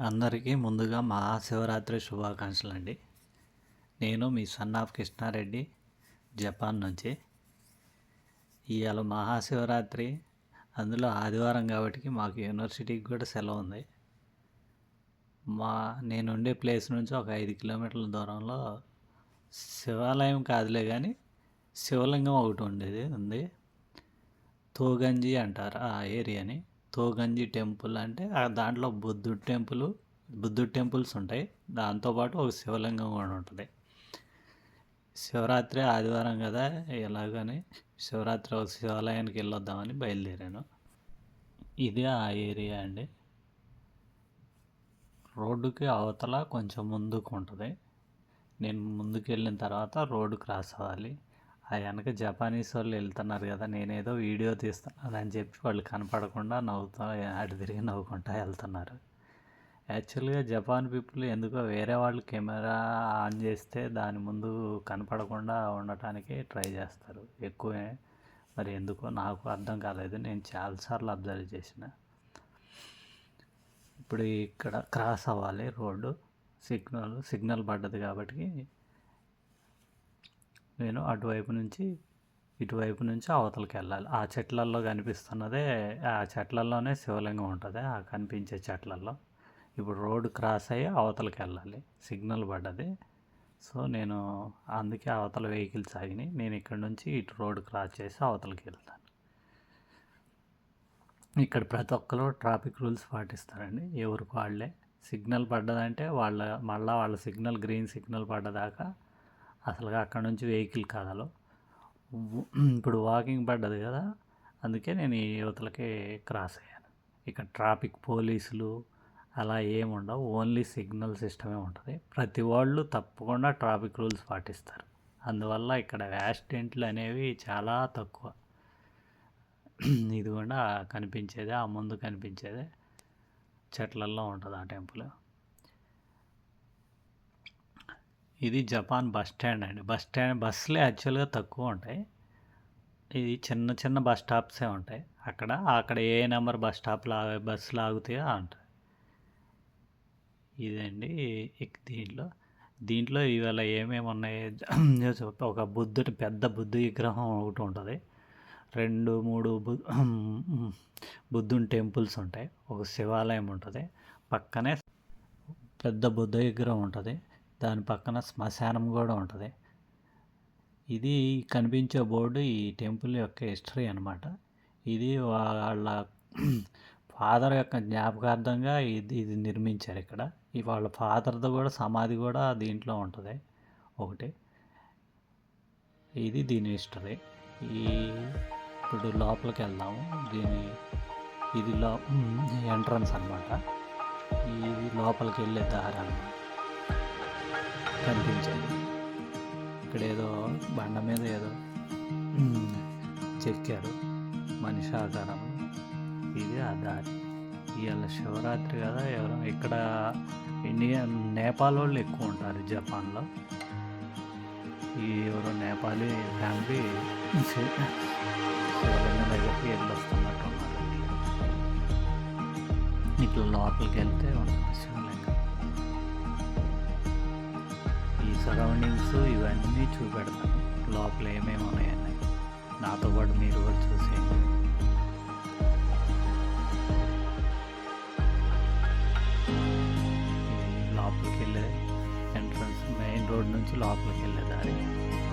అందరికీ ముందుగా మహాశివరాత్రి శుభాకాంక్షలు అండి నేను మీ సన్ ఆఫ్ కృష్ణారెడ్డి జపాన్ నుంచి. ఇవాళ మహాశివరాత్రి అందులో ఆదివారం కాబట్టి మాకు యూనివర్సిటీకి కూడా సెలవు ఉంది. మా నేను ఉండే ప్లేస్ నుంచి ఒక ఐదు కిలోమీటర్ల దూరంలో శివాలయం కాదులే కానీ శివలింగం ఒకటి ఉండేది ఉంది. తోగంజి అంటారు ఆ ఏరియాని. తోగంజి టెంపుల్ అంటే ఆ దాంట్లో బుద్ధుడు టెంపుల్ బుద్ధుడు టెంపుల్స్ ఉంటాయి. దాంతోపాటు ఒక శివలింగం కూడా ఉంటుంది. శివరాత్రి ఆదివారం కదా ఎలాగని శివరాత్రి ఒక శివాలయానికి వెళ్ళొద్దామని బయలుదేరాను. ఇది ఆ ఏరియా అండి. రోడ్డుకి అవతల కొంచెం ముందుకు ఉంటుంది. నేను ముందుకు వెళ్ళిన తర్వాత రోడ్డు క్రాస్ అవ్వాలి. వెనక జపానీస్ వాళ్ళు వెళ్తున్నారు కదా నేనేదో వీడియో తీస్తున్నాను అని చెప్పి వాళ్ళు కనపడకుండా నవ్వుతా అటు తిరిగి నవ్వుకుంటా వెళ్తున్నారు యాక్చువల్గా జపాన్ పీపుల్ ఎందుకో వేరే వాళ్ళు కెమెరా ఆన్ చేస్తే దాని ముందు కనపడకుండా ఉండటానికి ట్రై చేస్తారు. ఎక్కువే. మరి ఎందుకో నాకు అర్థం కాలేదు. నేను చాలాసార్లు అబ్జర్వ్ చేసిన. ఇప్పుడు ఇక్కడ క్రాస్ అవ్వాలి రోడ్డు. సిగ్నల్ సిగ్నల్ పడ్డది కాబట్టి నేను అటువైపు నుంచి ఇటువైపు నుంచి అవతలకి వెళ్ళాలి. ఆ చెట్లల్లో కనిపిస్తున్నదే ఆ చెట్లల్లోనే శివలింగం ఉంటుంది ఆ కనిపించే చెట్లల్లో. ఇప్పుడు రోడ్ క్రాస్ అయ్యి అవతలకి వెళ్ళాలి. సిగ్నల్ పడ్డది. సో నేను అందుకే అవతల వెహికల్స్ ఆగినాయి. నేను ఇక్కడ నుంచి ఇటు రోడ్ క్రాస్ చేసి అవతలకి వెళ్తాను. ఇక్కడ ప్రతి ఒక్కరు ట్రాఫిక్ రూల్స్ పాటిస్తారండి. ఎవరికి వాళ్ళే. సిగ్నల్ పడ్డదంటే వాళ్ళ మళ్ళీ వాళ్ళ సిగ్నల్ గ్రీన్ సిగ్నల్ పడ్డదాకా అసలుగా అక్కడ నుంచి వెహికల్ కాదలో. ఇప్పుడు వాకింగ్ పడ్డది కదా అందుకే నేను ఈ యువతలకి క్రాస్ అయ్యాను. ఇక్కడ ట్రాఫిక్ పోలీసులు అలా ఏముండవు ఓన్లీ సిగ్నల్ సిస్టమే ఉంటుంది. ప్రతి వాళ్ళు తప్పకుండా ట్రాఫిక్ రూల్స్ పాటిస్తారు. అందువల్ల ఇక్కడ యాక్సిడెంట్లు అనేవి చాలా తక్కువ. ఇది కూడా కనిపించేదే ఆ ముందు కనిపించేదే చెట్లల్లో ఉంటుంది ఆ టెంపుల్. ఇది జపాన్ బస్ స్టాండ్ అండి. బస్ స్టాండ్ బస్సులే యాక్చువల్గా తక్కువ ఉంటాయి. ఇది చిన్న చిన్న బస్ స్టాప్సే ఉంటాయి. అక్కడ అక్కడ ఏ నెంబర్ బస్ స్టాప్లు ఆగే బస్సులు ఆగుతాయో ఉంటుంది ఇదండి దీంట్లో. దీంట్లో ఇవాళ ఏమేమి ఉన్నాయి? ఒక బుద్ధుడి పెద్ద బుద్ధ విగ్రహం ఒకటి ఉంటుంది. రెండు మూడు బు బుద్ధుని టెంపుల్స్ ఉంటాయి. ఒక శివాలయం ఉంటుంది. పక్కనే పెద్ద బుద్ధ విగ్రహం ఉంటుంది. దాని పక్కన శ్మశానం కూడా ఉంటుంది. ఇది కనిపించే బోర్డు ఈ టెంపుల్ యొక్క హిస్టరీ అనమాట ఇది వాళ్ళ ఫాదర్ యొక్క జ్ఞాపకార్థంగా ఇది ఇది నిర్మించారు ఇక్కడ. వాళ్ళ ఫాదర్ది కూడా సమాధి కూడా దీంట్లో ఉంటుంది. ఒకటి. ఇది దీని హిస్టరీ. ఈ ఇప్పుడు లోపలికి వెళ్దాము. దీని ఇది లో ఎంట్రన్స్ అనమాట ఇది లోపలికి వెళ్ళే దారి అనమాట కనిపించేది. ఇక్కడ ఏదో బండ మీద ఏదో చెక్కారు మనిషి ఆకారం ఇది ఆ దారి. ఇవాళ శివరాత్రి కదా ఎవరో ఇక్కడ ఇండియా నేపాల్ వాళ్ళు ఎక్కువ ఉంటారు జపాన్లో. ఈ ఎవరో నేపాలీ ఫ్యామిలీ శివలింగం దగ్గరికి వెళ్ళి వస్తున్నట్టు ఉన్నారు ఇట్లా లోపలికి వెళ్తే ఉంటుంది శివలింగం. సరౌండింగ్స్ ఇవన్నీ చూపెడతాను. లోపల ఏమేమి ఉన్నాయని. నాతో పాటు మీరు కూడా చూసేయండి. లోపలికి వెళ్ళే ఎంట్రన్స్ మెయిన్ రోడ్ నుంచి లోపలికి వెళ్ళే దారి.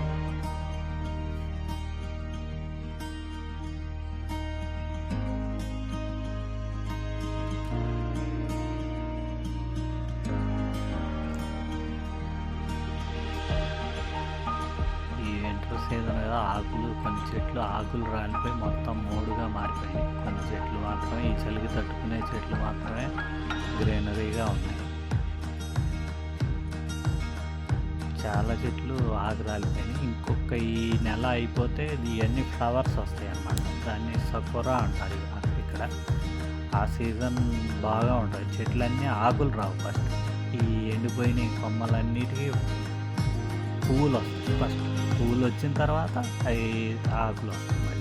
ఆకులు రాలిపోయి మొత్తం మూడుగా మారిపోయాయి. కొన్ని చెట్లు మాత్రమే ఈ చలికి తట్టుకునే చెట్లు మాత్రమే గ్రీనరీగా ఉన్నాయి. చాలా చెట్లు ఆకు రాలిపోయాయి ఇంకొక ఈ నెల అయిపోతే ఇవన్నీ ఫ్లవర్స్ వస్తాయి అన్నమాట. దాన్ని సకురా అంటారు ఇక్కడ. ఆ సీజన్ బాగా ఉంటుంది. చెట్లన్నీ ఆకులు రావు ఫస్ట్. ఈ ఎండిపోయిన కొమ్మలన్నిటికీ పువ్వులు వస్తాయి ఫస్ట్. పువ్వులు వచ్చిన తర్వాత అవి ఆకులు వస్తాయి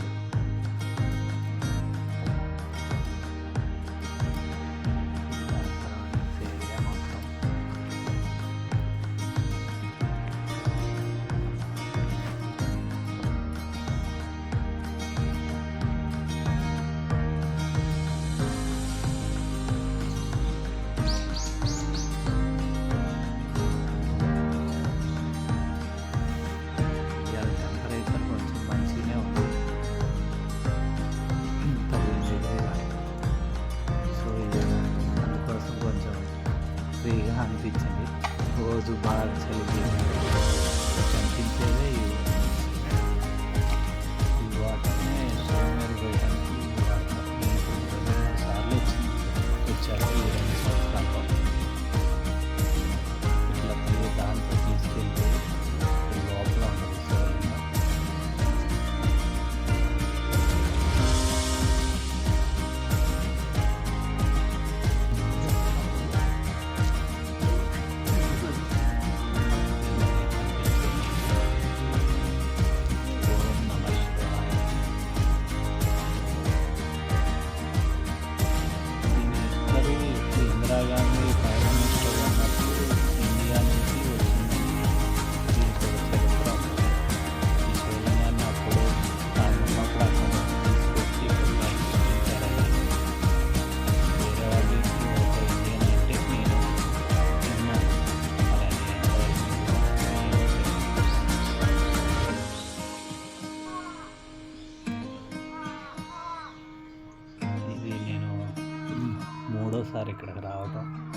మూడోసారి ఇక్కడికి రావటం.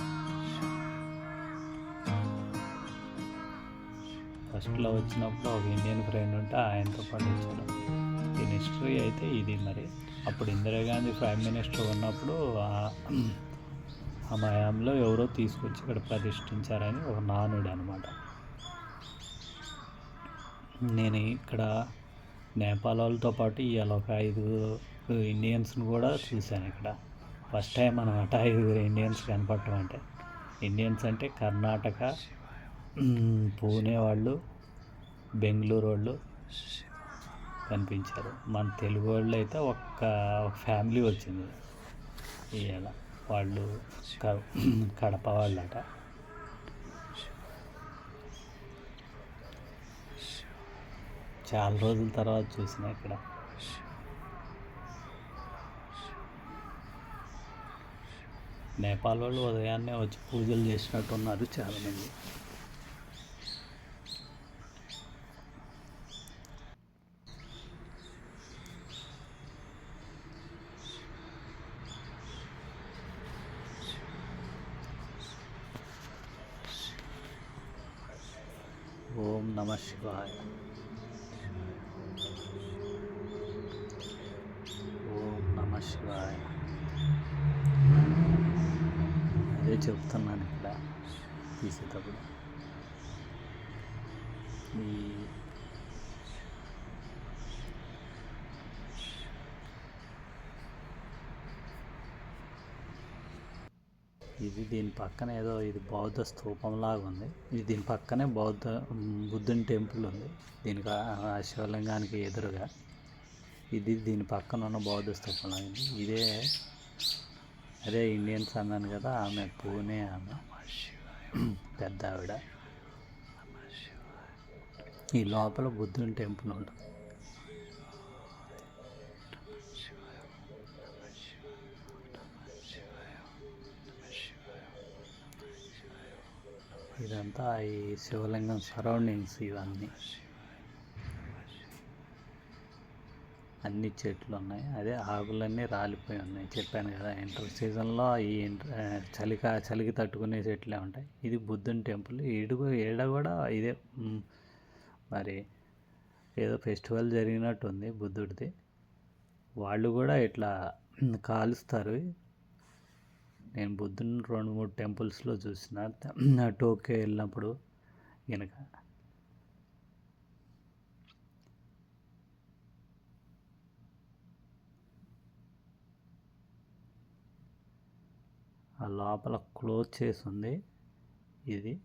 ఫస్ట్లో వచ్చినప్పుడు ఒక ఇండియన్ ఫ్రెండ్ ఉంటే ఆయనతో పాటు వచ్చాను. దీని హిస్టరీ అయితే ఇది మరి. అప్పుడు ఇందిరాగాంధీ ప్రైమ్ మినిస్టర్ ఉన్నప్పుడు ఆ- ఆ మయాంలో ఎవరో తీసుకొచ్చి ఇక్కడ ప్రతిష్ఠించారని ఒక నానుడు అనమాట. నేను ఇక్కడ నేపాల్ వాళ్ళతో పాటు ఇవాళ ఒక ఐదు ఇండియన్స్ని కూడా చూశాను ఇక్కడ. ఫస్ట్ టైం మనం అట ఐదుగురు ఇండియన్స్ కనపడటం అంటే. ఇండియన్స్ అంటే కర్ణాటక పూణే వాళ్ళు బెంగళూరు వాళ్ళు కనిపించారు. మన తెలుగు వాళ్ళు అయితే ఒక్క ఫ్యామిలీ వచ్చింది. ఇవాళ వాళ్ళు క- కడప వాళ్ళట. చాలా రోజుల తర్వాత చూసిన ఇక్కడ. నేపాల్ వాళ్ళు ఉదయాన్నే వచ్చి పూజలు చేసినట్టు ఉన్నారు చాలామంది. ఓం నమ శివాయ ఓం నమ శివాయ అదే చెప్తున్నాను ఇక్కడ తీసేటప్పుడు. ఈ ఇది దీని పక్కన ఏదో ఇది బౌద్ధ స్తూపం లాగా ఉంది. ఇది దీని పక్కనే బౌద్ధ బుద్ధుని టెంపుల్ ఉంది. దీనికి ఆ- శివలింగానికి ఎదురుగా ఇది దీని పక్కన ఉన్న బౌద్ధ స్తూపంలాగా ఇదే అదే ఇండియన్స్ అన్నాను కదా ఆమె పూణే ఆమె. పెద్ద ఆవిడ ఈ లోపల బుద్ధుని టెంపుల్ ఉంటుంది. ఇదంతా ఈ శివలింగం సరౌండింగ్స్ ఇవన్నీ. అన్ని చెట్లు ఉన్నాయి. అదే ఆకులన్నీ రాలిపోయి ఉన్నాయి. చెప్పాను కదా ఇంటర్ సీజన్లో ఈ ఇంటర్ చలిక చలికి తట్టుకునే చెట్లే ఉంటాయి. ఇది బుద్ధుని టెంపుల్. ఇడుగు ఈడ కూడా ఇదే మరి ఏదో ఫెస్టివల్ జరిగినట్టుంది బుద్ధుడిది. వాళ్ళు కూడా ఇట్లా కాలుస్తారు. నేను బుద్ధుని రెండు మూడు టెంపుల్స్లో చూసిన. టోక్యో వెళ్ళినప్పుడు వెనక ఆ లోపల క్లోజ్ చేసి ఉంది ఇది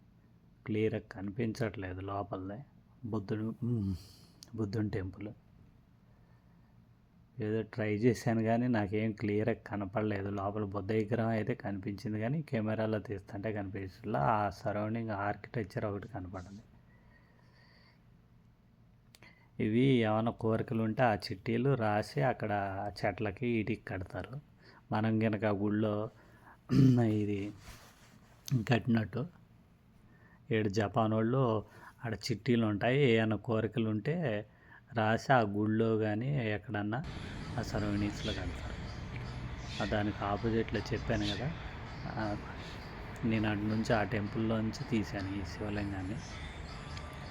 క్లియర్గా కనిపించట్లేదు లోపలదే. బుద్ధుడు బుద్ధుని టెంపుల్. ఏదో ట్రై చేశాను కానీ నాకేం క్లియర్గా కనపడలేదు. లోపల బుద్ధ విగ్రహం అయితే కనిపించింది కానీ కెమెరాలో తీస్తుంటే కనిపించట్లా. ఆ సరౌండింగ్ ఆర్కిటెక్చర్ ఒకటి కనపడింది. ఇవి ఏమైనా కోరికలు ఉంటే ఆ చిట్టీలు రాసి అక్కడ చెట్లకి ఇటుకి కడతారు. మనం కనుక గుళ్ళో ఇది కట్టినట్టు. ఏడు జపాన్ వాళ్ళు ఆడ చిట్టీలు ఉంటాయి ఏమైనా కోరికలు ఉంటే రాసి ఆ గుళ్ళో కానీ ఎక్కడన్నా ఆ సరౌండింగ్స్లో కడతారు. దానికి ఆపోజిట్లో చెప్పాను కదా నేను అటు నుంచి ఆ టెంపుల్లో నుంచి తీశాను ఈ శివలింగాన్ని.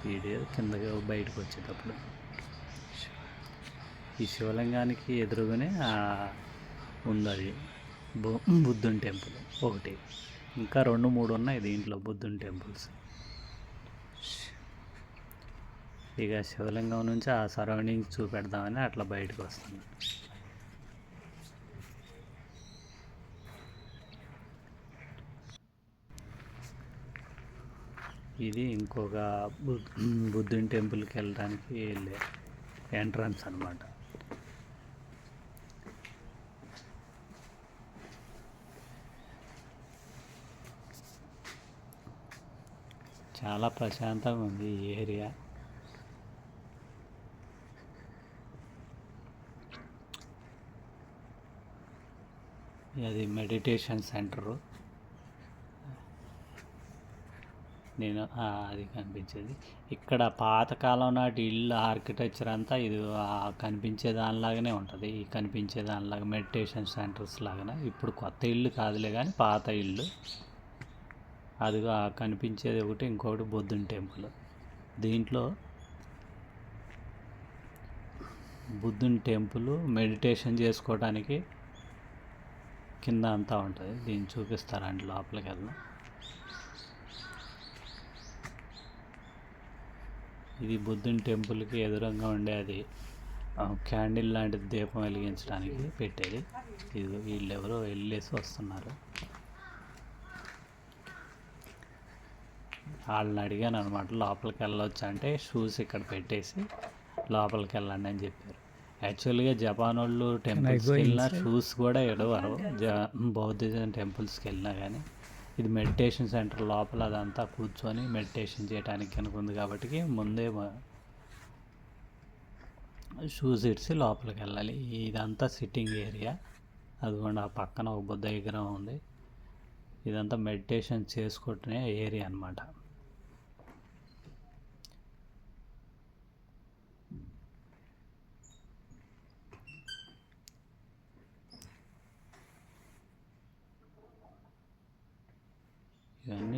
వీడియో కిందకి బయటకు వచ్చేటప్పుడు ఈ శివలింగానికి ఎదురుగానే ఉంది అది బుద్ధుని టెంపుల్ ఒకటి. ఇంకా రెండు మూడు ఉన్నాయి దీంట్లో బుద్ధుని టెంపుల్స్. ఇక శివలింగం నుంచి ఆ సరౌండింగ్స్ చూపెడదామని అట్లా బయటకు వస్తుంది ఇది ఇంకొక బుద్ధుని టెంపుల్కి వెళ్ళడానికి వెళ్ళే ఎంట్రన్స్ అనమాట చాలా ప్రశాంతంగా ఉంది ఈ ఏరియా. అది మెడిటేషన్ సెంటరు. నేను అది కనిపించేది. ఇక్కడ పాతకాలం నాటి ఇల్లు ఆర్కిటెక్చర్ అంతా ఇది కనిపించే దానిలాగానే ఉంటుంది. ఈ కనిపించే దానిలాగా మెడిటేషన్ సెంటర్స్ లాగానే. ఇప్పుడు కొత్త ఇల్లు కాదులే కానీ పాత ఇల్లు. అదిగా కనిపించేది ఒకటి ఇంకొకటి బుద్ధుని టెంపుల్. దీంట్లో బుద్ధుని టెంపుల్ మెడిటేషన్ చేసుకోవడానికి కింద అంతా ఉంటుంది. దీన్ని చూపిస్తారండి లోపలికి వెళ్దాం. ఇది బుద్ధుని టెంపుల్కి ఎదురంగా ఉండే అది క్యాండిల్ లాంటి దీపం వెలిగించడానికి పెట్టేది. ఇది వీళ్ళెవరో వెళ్ళేసి వస్తున్నారు. వాళ్ళని అడిగాను అనమాట లోపలికి వెళ్ళొచ్చు? అంటే షూస్ ఇక్కడ పెట్టేసి లోపలికి వెళ్ళండి అని చెప్పారు. యాక్చువల్గా జపాన్ వాళ్ళు టెంపుల్స్కి వెళ్ళినా షూస్ కూడా ఎడవరు జ బౌద్ధిజం టెంపుల్స్కి వెళ్ళినా కానీ. ఇది మెడిటేషన్ సెంటర్ లోపల అదంతా కూర్చొని మెడిటేషన్ చేయడానికి కనుక ఉంది కాబట్టి ముందే షూస్ ఇడిచి లోపలికి వెళ్ళాలి. ఇదంతా సిట్టింగ్ ఏరియా. అదిగోండి ఆ పక్కన ఒక బుద్ధ విగ్రహం ఉంది. ఇదంతా మెడిటేషన్ చేసుకుంటునే ఏరియా అన్నమాట.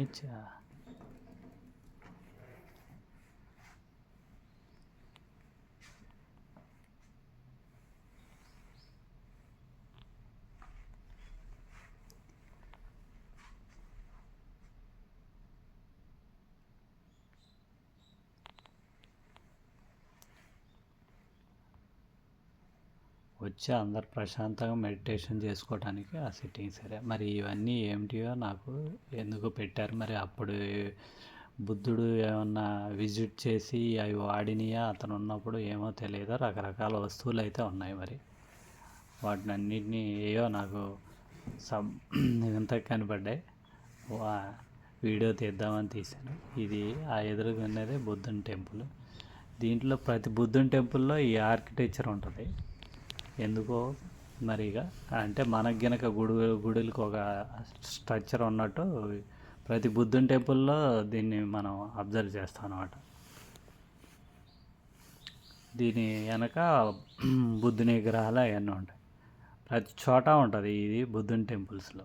ఇవన్నీ వచ్చి అందరు ప్రశాంతంగా మెడిటేషన్ చేసుకోవడానికి ఆ సిట్టింగ్ సరే. మరి ఇవన్నీ ఏమిటియో నాకు ఎందుకు పెట్టారు? మరి అప్పుడు బుద్ధుడు ఏమన్నా విజిట్ చేసి అవి వాడినయా? అతను ఉన్నప్పుడు ఏమో తెలియదు రకరకాల వస్తువులు అయితే ఉన్నాయి మరి. వాటిని అన్నిటినీ ఏయో నాకు సబ్ ఇంత కనపడ్డాయి. వీడియో తీద్దామని తీశాను. ఇది ఆ ఎదురుగా ఉన్నదే బుద్ధుని టెంపుల్. దీంట్లో ప్రతి బుద్ధుని టెంపుల్లో ఈ ఆర్కిటెక్చర్ ఉంటుంది. ఎందుకో మరి ఇక అంటే మన గనక గుడి గుడులకు ఒక స్ట్రక్చర్ ఉన్నట్టు ప్రతి బుద్ధుని టెంపుల్లో దీన్ని మనం అబ్జర్వ్ చేస్తాం అనమాట దీని వెనక బుద్ధుని విగ్రహాలు అవన్నీ ఉంటాయి. ప్రతి చోట ఉంటుంది ఇది బుద్ధుని టెంపుల్స్లో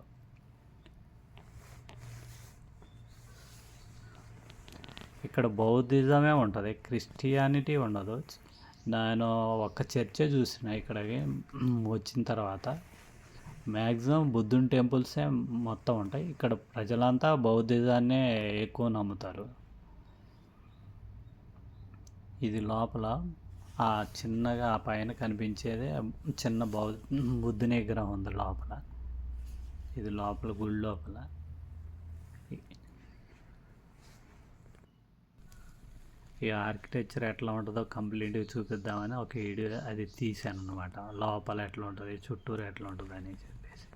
ఇక్కడ బౌద్ధిజమే ఉంటుంది. క్రిస్టియానిటీ ఉండదు. నేను ఒక్క చర్చే చూసిన ఇక్కడికి వచ్చిన తర్వాత. మ్యాక్సిమం బుద్ధుని టెంపుల్సే మొత్తం ఉంటాయి. ఇక్కడ ప్రజలంతా బౌద్ధిజాన్నే ఎక్కువ నమ్ముతారు. ఇది లోపల ఆ చిన్నగా ఆ పైన కనిపించేదే చిన్న బౌ బుద్ధుని విగ్రహం ఉంది లోపల. ఇది లోపల గుడి లోపల. ఈ ఆర్కిటెక్చర్ ఎట్లా ఉంటుందో కంప్లీట్గా చూపిద్దామని ఒక వీడియో అది తీసాను అనమాట లోపల ఎట్లా ఉంటుంది చుట్టూరు ఎట్లా ఉంటుంది అని చెప్పేసి.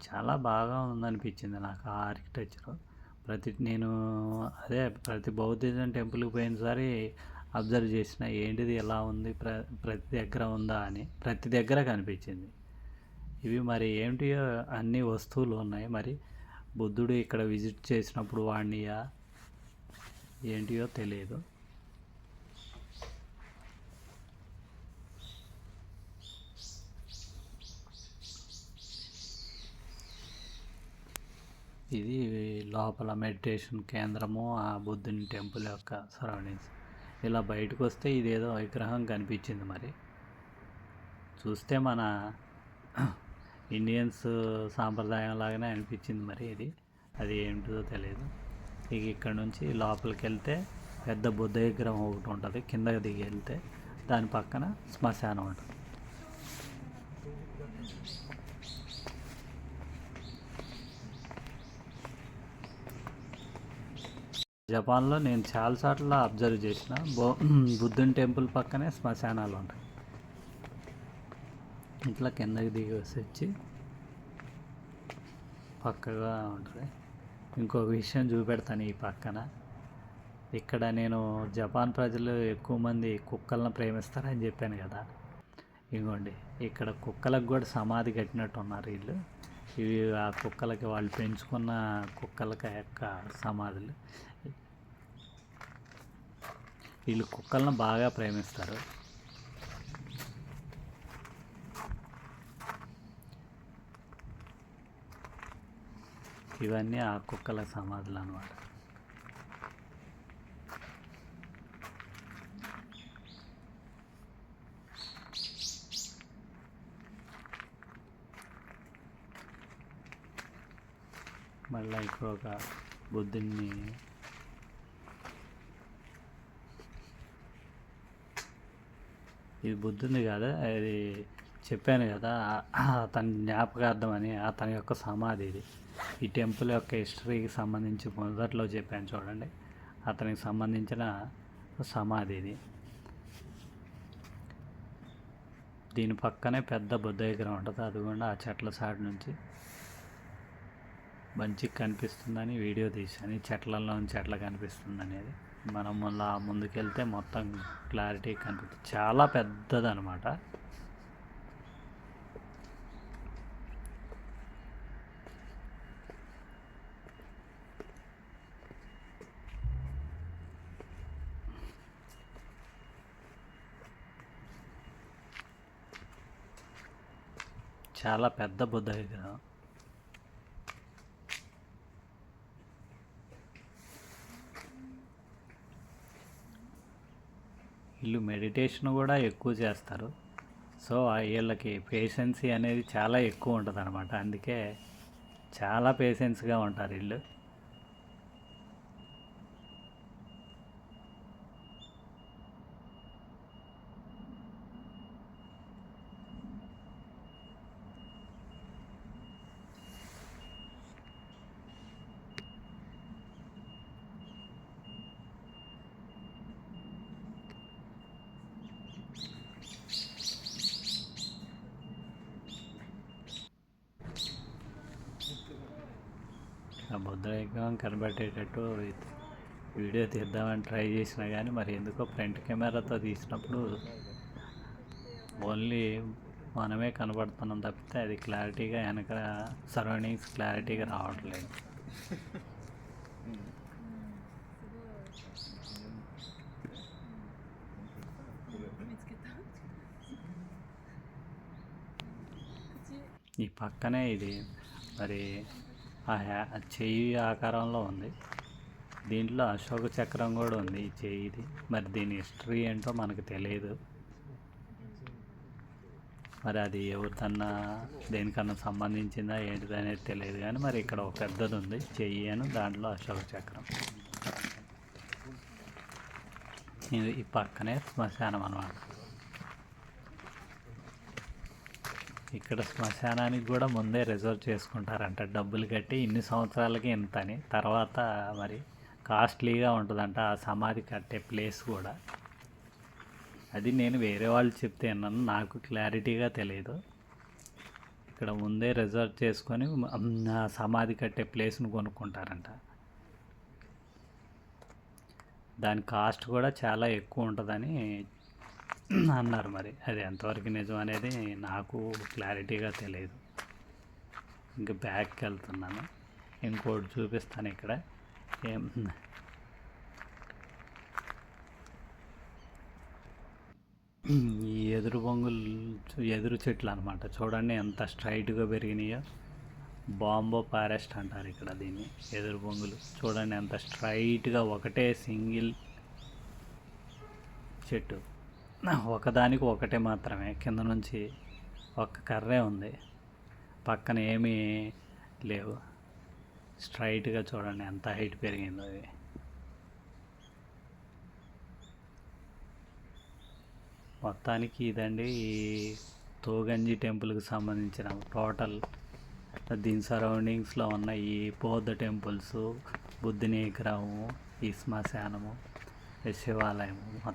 చాలా బాగా ఉందనిపించింది నాకు ఆ ఆర్కిటెక్చర్. ప్రతి నేను అదే ప్రతి బౌద్ధిజం టెంపుల్కి పోయినసారి అబ్జర్వ్ చేసిన ఏంటిది ఎలా ఉంది ప్ర ప్రతి దగ్గర ఉందా అని ప్రతి దగ్గర కనిపించింది. ఇవి మరి ఏమిటి అన్ని వస్తువులు ఉన్నాయి. మరి బుద్ధుడు ఇక్కడ విజిట్ చేసినప్పుడు వాడినియా ఏంటియో తెలియదు ఇది లోపల మెడిటేషన్ కేంద్రము ఆ బుద్ధుని టెంపుల్ యొక్క సరౌండింగ్స్. ఇలా బయటకు వస్తే ఇదేదో విగ్రహం కనిపించింది మరి. చూస్తే మన ఇండియన్స్ సాంప్రదాయం లాగానే అనిపించింది మరి ఇది. అది ఏమిటో తెలియదు ఇక ఇక్కడ నుంచి లోపలికి వెళ్తే పెద్ద బుద్ధ విగ్రహం ఒకటి ఉంటుంది. కిందకి దిగి వెళ్తే దాని పక్కన శ్మశానం ఉంటుంది జపాన్లో నేను చాలా చోట్ల అబ్జర్వ్ చేసిన బో బుద్ధుని టెంపుల్ పక్కనే శ్మశానాలు ఉంటాయి. ఇట్లా కిందకి దిగి వచ్చి పక్కగా ఉంటుంది. ఇంకొక విషయం చూపెడతాను ఈ పక్కన. ఇక్కడ నేను జపాన్ ప్రజలు ఎక్కువ మంది కుక్కలను ప్రేమిస్తారని చెప్పాను కదా. ఇగోండి ఇక్కడ కుక్కలకు కూడా సమాధి కట్టినట్టు ఉన్నారు వీళ్ళు. ఇవి ఆ కుక్కలకి వాళ్ళు పెంచుకున్న కుక్కలకి యొక్క సమాధులు. వీళ్ళు కుక్కలను బాగా ప్రేమిస్తారు. ఇవన్నీ ఆ కుక్కల సమాధులు అన్నమాట. మళ్ళీ ఇప్పుడు ఒక బుద్ధుని ఇది బుద్ధుంది కదా? అది చెప్పాను కదా అతని జ్ఞాపకార్థం అని అతని యొక్క సమాధి ఇది. ఈ టెంపుల్ యొక్క హిస్టరీకి సంబంధించి మొదట్లో చెప్పాను చూడండి. అతనికి సంబంధించిన సమాధి ఇది. దీని పక్కనే పెద్ద బుద్ధ విగ్రహం ఉంటుంది. అది కూడా ఆ చెట్ల సాటి నుంచి మంచిగా కనిపిస్తుందని వీడియో తీశాను. ఈ చెట్లలో చెట్ల కనిపిస్తుంది అనేది. మనం అలా ముందుకెళ్తే మొత్తం క్లారిటీ కనిపిస్తుంది. చాలా పెద్దదనమాట. చాలా పెద్ద బుద్ధ విగ్రహం. వీళ్ళు మెడిటేషన్ కూడా ఎక్కువ చేస్తారు. సో వీళ్ళకి పేషెన్సీ అనేది చాలా ఎక్కువ ఉంటుంది అనమాట అందుకే చాలా పేషెన్స్గా ఉంటారు వీళ్ళు. ఆ కనబడేటట్టు వీడియో తీద్దామని ట్రై చేసినా కానీ మరి ఎందుకో ఫ్రంట్ కెమెరాతో తీసినప్పుడు ఓన్లీ మనమే కనబడుతున్నాం తప్పితే అది క్లారిటీగా వెనక సరౌండింగ్స్ క్లారిటీగా రావట్లేదు. ఈ పక్కనే ఇది. మరి ఆ హ్యా చెయ్యి ఆకారంలో ఉంది. దీంట్లో అశోక చక్రం కూడా ఉంది ఈ చెయ్యిది మరి దీని హిస్టరీ ఏంటో మనకు తెలియదు మరి అది ఎవరికన్నా దేనికన్నా సంబంధించిందా ఏంటిది అనేది తెలియదు కానీ మరి ఇక్కడ ఒక పెద్దది ఉంది. చెయ్యి అని దాంట్లో అశోక చక్రం. ఇది ఈ పక్కనే శ్మశానం అన్నమాట. ఇక్కడ శ్మశానానికి కూడా ముందే రిజర్వ్ చేసుకుంటారంట. డబ్బులు కట్టి ఇన్ని సంవత్సరాలకి ఇంతని. తర్వాత మరి కాస్ట్లీగా ఉంటుందంట ఆ సమాధి కట్టే ప్లేస్ కూడా. అది నేను వేరే వాళ్ళు చెప్తే నన్ను నాకు క్లారిటీగా తెలియదు ఇక్కడ ముందే రిజర్వ్ చేసుకొని ఆ సమాధి కట్టే ప్లేస్ను కొనుక్కుంటారంట. దాని కాస్ట్ కూడా చాలా ఎక్కువ ఉంటుందని అన్నారు మరి. అది ఎంతవరకు నిజం అనేది నాకు క్లారిటీగా తెలియదు ఇంకా బ్యాక్కి వెళ్తున్నాను ఇంకోటి చూపిస్తాను ఇక్కడ. ఏం ఈ ఎదురు బొంగులు ఎదురు చెట్లు అనమాట చూడండి ఎంత స్ట్రైట్గా పెరిగినాయో. బాంబో ఫారెస్ట్ అంటారు ఇక్కడ దీన్ని ఎదురు బొంగులు. చూడండి ఎంత స్ట్రైట్గా ఒకటే సింగిల్ చెట్టు. ఒకదానికి ఒకటే మాత్రమే. కింద నుంచి ఒక్క కర్రే ఉంది. పక్కన ఏమీ లేవు. స్ట్రైట్గా చూడండి ఎంత హైట్ పెరిగిందో అది మొత్తానికి ఇదండి ఈ తోగంజి టెంపుల్కి సంబంధించిన టోటల్ దీని సరౌండింగ్స్లో ఉన్న ఈ బౌద్ధ టెంపుల్స్ బుద్ధుని విగ్రహము ఈ శ్మశానము శివాలయము